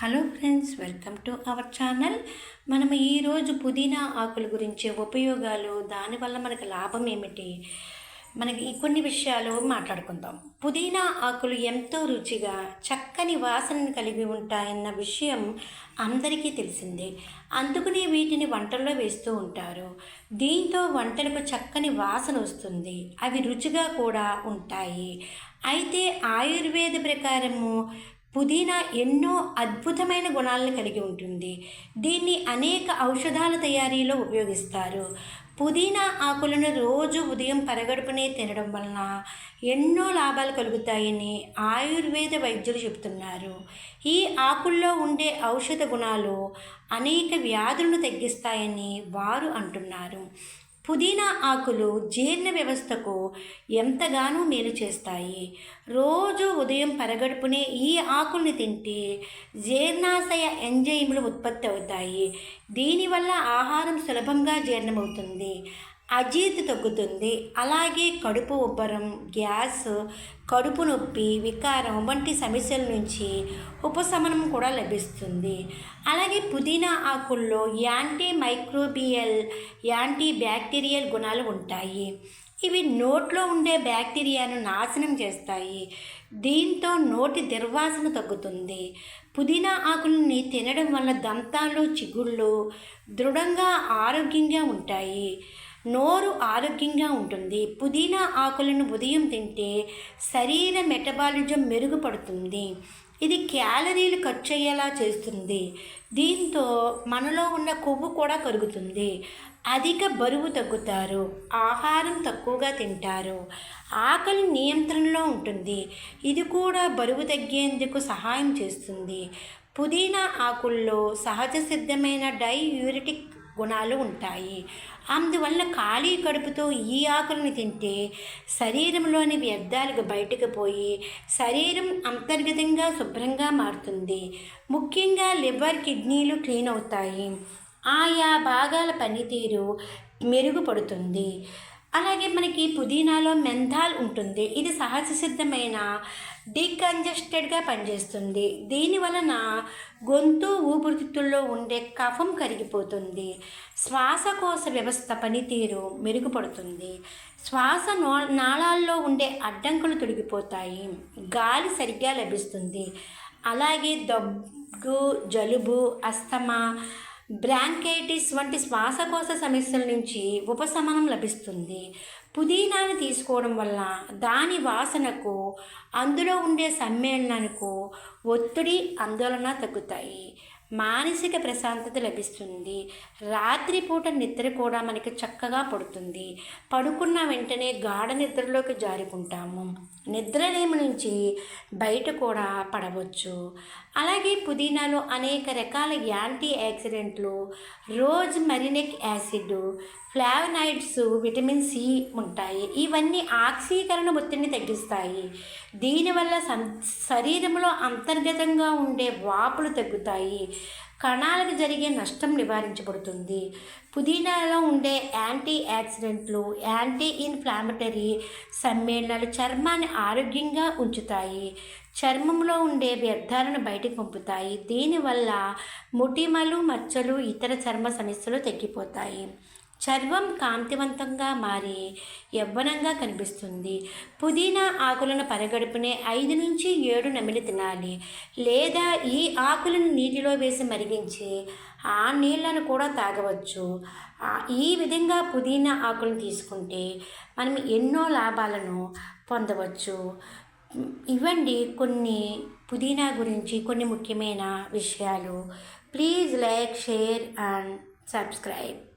Hello friends welcome to our channel. మనం ఈరోజు పుదీనా ఆకుల గురించి ఉపయోగాలు దానివల్ల మనకు లాభం ఏమిటి? మనకి కొన్ని విషయాలు మాట్లాడుకుందాం. పుదీనా ఆకులు ఎంతో రుచిగా చక్కని వాసనను కలిగి ఉంటాయన్న విషయం అందరికీ తెలిసిందే. అందుకనే వీటిని వంటల్లో వేస్తూ ఉంటారు. దీంతో వంటలకు చక్కని వాసన వస్తుంది. అవి రుచిగా కూడా ఉంటాయి. అయితే ఆయుర్వేద ప్రకారము పుదీనా ఎన్నో అద్భుతమైన గుణాలను కలిగి ఉంటుంది. దీన్ని అనేక ఔషధాల తయారీలో ఉపయోగిస్తారు. పుదీనా ఆకులను రోజు ఉదయం పరగడుపునే తినడం వలన ఎన్నో లాభాలు కలుగుతాయని ఆయుర్వేద వైద్యులు చెబుతున్నారు. ఈ ఆకుల్లో ఉండే ఔషధ గుణాలు అనేక వ్యాధులను తగ్గిస్తాయని వారు అంటున్నారు. పుదీనా ఆకులు జీర్ణ వ్యవస్థకు ఎంతగానో మేలు చేస్తాయి. రోజు ఉదయం పరగడుపునే ఈ ఆకుల్ని తింటే జీర్ణాశయ ఎంజైములు ఉత్పత్తి అవుతాయి. దీనివల్ల ఆహారం సులభంగా జీర్ణమవుతుంది. అజీర్తి తగ్గుతుంది అలాగే కడుపు ఉబ్బరం గ్యాస్ కడుపు నొప్పి వికారం వంటి సమస్యల నుంచి ఉపశమనం కూడా లభిస్తుంది. అలాగే పుదీనా ఆకుల్లో యాంటీ మైక్రోబియల్ యాంటీ బ్యాక్టీరియల్ గుణాలు ఉంటాయి. ఇవి నోట్లో ఉండే బ్యాక్టీరియాను నాశనం చేస్తాయి. దీంతో నోటి దుర్వాసన తగ్గుతుంది. పుదీనా ఆకులని తినడం వల్ల దంతాలు చిగుళ్ళు దృఢంగా ఆరోగ్యంగా ఉంటాయి. నోరు ఆరోగ్యంగా ఉంటుంది. పుదీనా ఆకులను ఉదయం తింటే శరీర మెటబాలిజం మెరుగుపడుతుంది. ఇది క్యాలరీలు ఖర్చు అయ్యేలా చేస్తుంది. దీంతో మనలో ఉన్న కొవ్వు కూడా కరుగుతుంది. అధిక బరువు తగ్గుతారు. ఆహారం తక్కువగా తింటారు. ఆకలి నియంత్రణలో ఉంటుంది. ఇది కూడా బరువు తగ్గేందుకు సహాయం చేస్తుంది. పుదీనా ఆకుల్లో సహజ సిద్ధమైన డైయూరిటిక్ గుణాలు ఉంటాయి. అందువల్ల ఖాళీ కడుపుతో ఈ ఆకులను తింటే శరీరంలోని వ్యర్థాలకు బయటకు పోయి శరీరం అంతర్గతంగా శుభ్రంగా మారుతుంది. ముఖ్యంగా లివర్ కిడ్నీలు క్లీన్ అవుతాయి. ఆయా భాగాల పనితీరు మెరుగుపడుతుంది. అలాగే మనకి పుదీనాలో మెంథాల్ ఉంటుంది. ఇది సహజ సిద్ధమైన డీకంజెస్టెడ్గా పనిచేస్తుంది. దీని వలన గొంతు ఊపిరితిత్తుల్లో ఉండే కఫం కరిగిపోతుంది. శ్వాసకోశ వ్యవస్థ పనితీరు మెరుగుపడుతుంది. శ్వాస నో నాళాల్లో ఉండే అడ్డంకులు తొలగిపోతాయి. గాలి సరిగ్గా లభిస్తుంది. అలాగే దగ్గు జలుబు అస్తమా బ్రాంకైటిస్ వంటి శ్వాసకోశ సమస్యల నుంచి ఉపశమనం లభిస్తుంది. పుదీనాను తీసుకోవడం వల్ల దాని వాసనకు అందులో ఉండే సమ్మేళనానికి ఒత్తిడి ఆందోళన తగ్గుతాయి. మానసిక ప్రశాంతత లభిస్తుంది. రాత్రిపూట నిద్ర కూడా మనకి చక్కగా పడుతుంది. పడుకున్న వెంటనే గాఢ నిద్రలోకి జారుకుంటాము. నిద్రలేమి నుంచి బయట కూడా పడవచ్చు. అలాగే పుదీనాలో అనేక రకాల యాంటీ ఆక్సిడెంట్లు rosmarinic acid flavonoids vitamin C ఉంటాయి. ఇవన్నీ ఆక్సీకరణ ఒత్తిడిని తగ్గిస్తాయి. దీనివల్ల సం శరీరంలో అంతర్గతంగా ఉండే వాపులు తగ్గుతాయి. కణాలకు జరిగే నష్టం నివారించబడుతుంది. పుదీనాలో ఉండే యాంటీ యాక్సిడెంట్లు యాంటీ ఇన్ఫ్లామటరీ సమ్మేళనాలు చర్మాన్ని ఆరోగ్యంగా ఉంచుతాయి. చర్మంలో ఉండే వ్యర్థాలను బయటకు పంపుతాయి. దీనివల్ల ముటిమలు మచ్చలు ఇతర చర్మ సమస్యలు తగ్గిపోతాయి. చర్మం కాంతివంతంగా మారి యవ్వనంగా కనిపిస్తుంది. పుదీనా ఆకులను పరగడుపునే ఐదు నుంచి ఏడు నమిలి తినాలి. లేదా ఈ ఆకులను నీటిలో వేసి మరిగించి ఆ నీళ్ళను కూడా తాగవచ్చు. ఈ విధంగా పుదీనా ఆకులను తీసుకుంటే మనం ఎన్నో లాభాలను పొందవచ్చు. ఇవ్వండి కొన్ని పుదీనా గురించి కొన్ని ముఖ్యమైన విషయాలు. Please like share and subscribe.